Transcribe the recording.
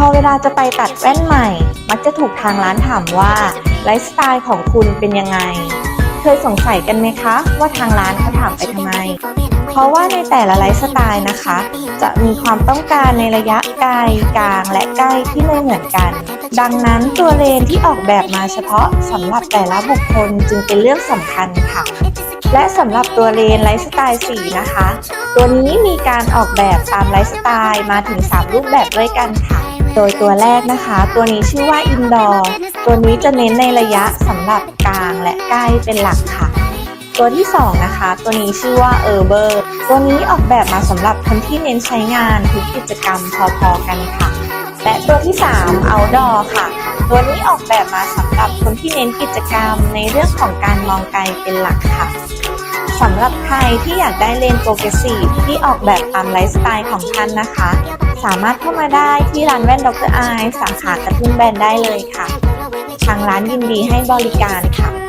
พอเวลาจะไปตัดแว่นใหม่ มักจะถูกทางร้านถามว่าไลฟ์สไตล์ของคุณเป็นยังไง เคยสงสัยกันไหมคะ ว่าทางร้านเขาถามไปทำไม เพราะว่าในแต่ละไลฟ์สไตล์นะคะ จะมีความต้องการในระยะไกลกลางและใกล้ที่ไม่เหมือนกัน ดังนั้นตัวเลนที่ออกแบบมาเฉพาะสำหรับแต่ละบุคคลจึงเป็นเรื่องสำคัญค่ะและสำหรับตัวเลนไลฟ์สไตล์4นะคะ ตัวนี้มีการออกแบบตามไลฟ์สไตล์มาถึง 3 รูปแบบด้วยกันค่ะ โดยตัวแรกนะคะ ตัวนี้ชื่อว่า Indoor ตัวนี้จะเน้นในระยะสำหรับกลางและใกล้เป็นหลักค่ะ ตัวที่2นะคะ ตัวนี้ชื่อว่า Urber ตัวนี้ออกแบบมาสำหรับคนที่เน้นใช้งานทุกกิจกรรมพอๆกันค่ะ และตัวที่3 Outdoor ค่ะ ตัวนี้ออกแบบมาสำหรับคนที่เน้นกิจกรรมในเรื่องของการมองไกลเป็นหลักค่ะสำหรับใครที่อยากได้เลนโปรเกรสซีฟที่ออกแบบตามไลฟ์สไตล์ของท่านนะคะ สามารถเข้ามาได้ที่ร้านแว่นดรไอสาขากระทุ่มแบนได้เลยค่ะ ทางร้านยินดีให้บริการค่ะ